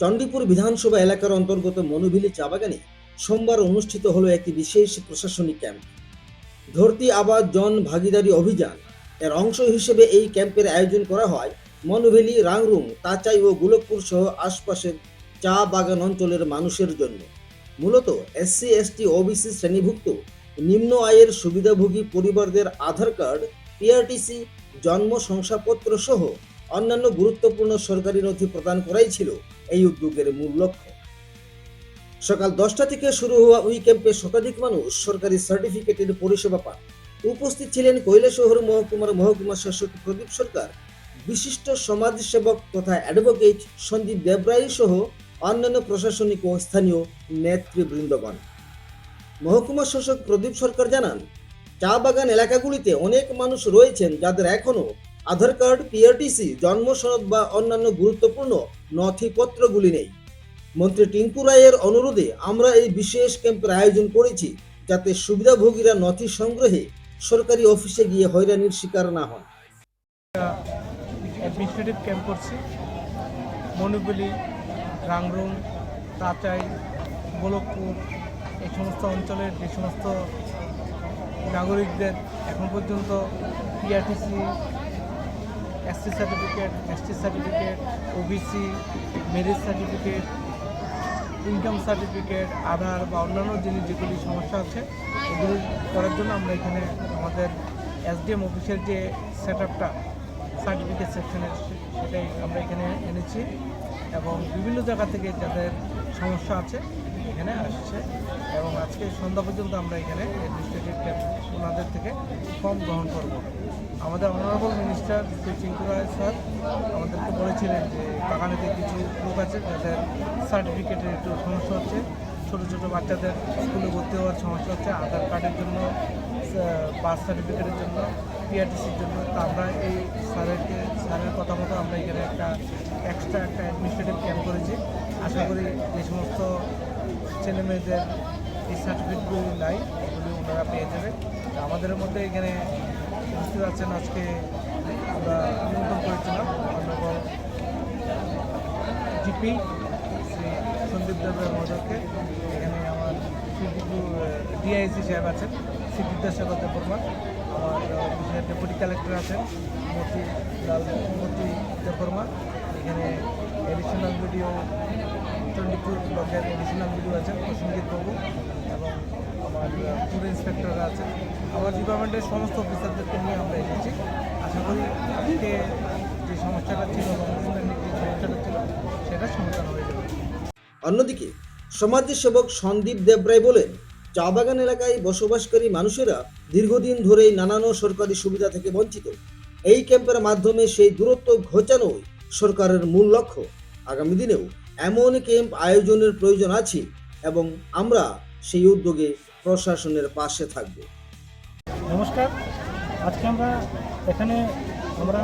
চণ্ডীপুর বিধানসভা এলাকার অন্তর্গত মনুভিলি চা বাগানে সোমবার অনুষ্ঠিত হলো একটি বিশেষ প্রশাসনিক ক্যাম্প। ধরতি আবাদ জন ভাগিদারি অভিযান এর অংশ হিসেবে এই ক্যাম্পের আয়োজন করা হয় মনুভেলি রাংরুং তাচাই ও গোলকপুর সহ আশপাশের চা বাগান অঞ্চলের মানুষের জন্য। মূলত এসসি এসটি ওবিসি শ্রেণীভুক্ত, নিম্ন আয়ের সুবিধাভোগী পরিবারদের আধার কার্ড পিআরটিসি জন্ম শংসাপত্র সহ অন্যান্য গুরুত্বপূর্ণ সরকারি নথি প্রদান করাই ছিল এই উদ্যোগের মূল লক্ষ্য। সকাল দশটা থেকে শুরু হওয়া ওই ক্যাম্পে শতাধিক মানুষ সরকারি সার্টিফিকেটের পরিষেবা পান। উপস্থিত ছিলেন কৈলাসহর মহকুমার মহকুমা শাসক প্রদীপ সরকার, বিশিষ্ট সমাজসেবক তথা অ্যাডভোকেট সন্দীপ দেবরায় সহ অন্যান্য প্রশাসনিক ও স্থানীয় নেতৃবৃন্দগণ। মহকুমা শাসক প্রদীপ সরকার জানান, চা বাগান এলাকাগুলিতে অনেক মানুষ রয়েছেন যাদের এখনও আধার কার্ড, পিআরটিসি, জন্ম সনদ বা অন্যান্য গুরুত্বপূর্ণ নথিপত্রগুলি নেই। মন্ত্রী টিঙ্কু রায়ের অনুরোধে আমরা এই বিশেষ ক্যাম্পের আয়োজন করেছি যাতে সুবিধাভোগীরা নথি সংগ্রহে সরকারি অফিসে গিয়ে হয়রানির শিকার না হন। অ্যাডমিনিস্ট্রেটিভ ক্যাম্প করছি। মনুবলি রাংরুং তাচাই গোলকপুর, এই সমস্ত অঞ্চলের যে সমস্ত নাগরিকদের এখন পর্যন্ত PRTC SC certificate S ST certificate OBC marriage certificate income certificate Aadhaar বা অন্যান্য জিনিস যেগুলি সমস্যা আছে, এগুলি করার জন্য আমরা এখানে আমাদের এসডিএম অফিসের যে সেট আপটা সার্টিফিকেট সেকশনের সেটাই আমরা এখানে এনেছি এবং বিভিন্ন জায়গা থেকে যাদের সমস্যা আছে এখানে আসছে এবং আজকে সন্ধ্যা পর্যন্ত আমরা এখানে অ্যাডমিনিস্ট্রেটিভ ওনাদের থেকে ফর্ম গ্রহণ করব। আমাদের honourable minister Shri Chinku Roy sir আমাদেরকে বলেছিলেন যে বাগানেতে কিছু লোক আছে যাদের সার্টিফিকেটের একটু সমস্যা হচ্ছে। ছোটো ছোটো বাচ্চাদের স্কুলে ভর্তি হওয়ার সমস্যা হচ্ছে। আধার কার্ডের জন্য বার্থ সার্টিফিকেটের জন্য পিআরটিসির জন্য। তা আমরা এই স্যারেরকে স্যারের কথা মতো আমরা এখানে একটা এক্সট্রা একটা অ্যাডমিনিস্ট্রেটিভ ক্যাম্প করেছি আশা করি যে সমস্ত ছেলে মেয়েদের এই সার্টিফিকেটগুলি নাই, এগুলি ওনারা পেয়ে যাবে। আমাদের মধ্যে এখানে বুঝতে পারছেন আজকে আমরা নিমন্ত্রণ করেছিলাম। অন্যতম জিপি, শ্রী সন্দীপ দেবের মহোদয়কে। এখানে আমার ডিআইসি সাহেব আছেন শ্রী বিদ্যাসাগর দেববর্মা আমার ডেপুটি কালেক্টর আছেন, মতি লাল, মতি দেববর্মা এখানে এডিশনাল ভিডিও ব্লকের এডিশনাল ভিডিও প্রসঙ্গিত বাবু এবং আমার ফুড ইন্সপেক্টররা আমার ডিপার্টমেন্টের সমস্ত নিয়ে আমরা এসেছি। আশা করি আজকে যে সমস্যাটা ছিল সমস্যাটা ছিল সেটা সমাধান হয়ে যাবে। অন্যদিকে সমাজসেবক সন্দীপ দেবরায় বলেন, চা বাগান এলাকায় বসবাসকারী মানুষেরা দীর্ঘদিন ধরেই নানান সরকারি সুবিধা থেকে বঞ্চিত। এই ক্যাম্পের মাধ্যমে সেই দূরত্ব ঘোচানোই সরকারের মূল লক্ষ্য। আগামী দিনেও এমন ক্যাম্প আয়োজনের প্রয়োজন আছে এবং আমরা সেই উদ্যোগে প্রশাসনের পাশে থাকব। নমস্কার। আজকে আমরা এখানে আমরা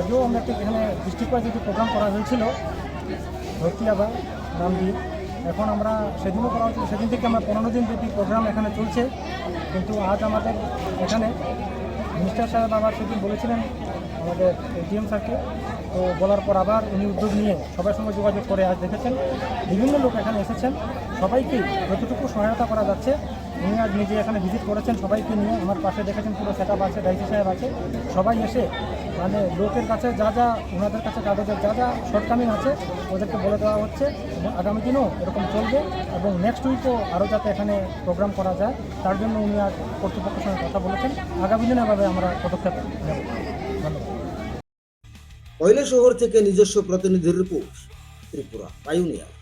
আগেও আমরা একটা এখানে ডিস্ট্রিক্ট একটি প্রোগ্রাম করা হয়েছিল ভর্তিয়াবা নাম দিয়ে এখন আমরা সেদিনও করা হয়েছিল, সেদিন থেকে আমরা পনেরো দিন ব্যাপী প্রোগ্রাম এখানে চলছে। কিন্তু আজ আমাদের এখানে মিনিস্টার সাহেব আবার সেদিন বলেছিলেন আমাদের এডিএম স্যারকে তো বলার পর আবার উনি উদ্যোগ নিয়ে সবার সঙ্গে যোগাযোগ করে আজ দেখেছেন, বিভিন্ন লোক এখানে এসেছেন। সবাইকে যতটুকু সহায়তা করা যাচ্ছে, উনি আজ নিজে এখানে ভিজিট করেছেন, সবাইকে নিয়ে আমার পাশে দেখেছেন, পুরো সেট আপ আছে, ডাইসি সাহেব আছে। সবাই এসে মানে লোকের কাছে যা যা ওনাদের কাছে কাগজের যা যা শর্টকামিং আছে, ওদেরকে বলে দেওয়া হচ্ছে। এবং আগামী দিনেও এরকম চলবে এবং নেক্সট উইকও আরও যাতে এখানে প্রোগ্রাম করা যায়, তার জন্য উনি আজ কর্তৃপক্ষের সঙ্গে কথা বলেছেন। আগামী দিনে এভাবে আমরা পদক্ষেপ নেব। ধন্যবাদ। শহর থেকে নিজস্ব প্রতিনিধির রিপোর্ট ত্রিপুরা পাইউনিয়ার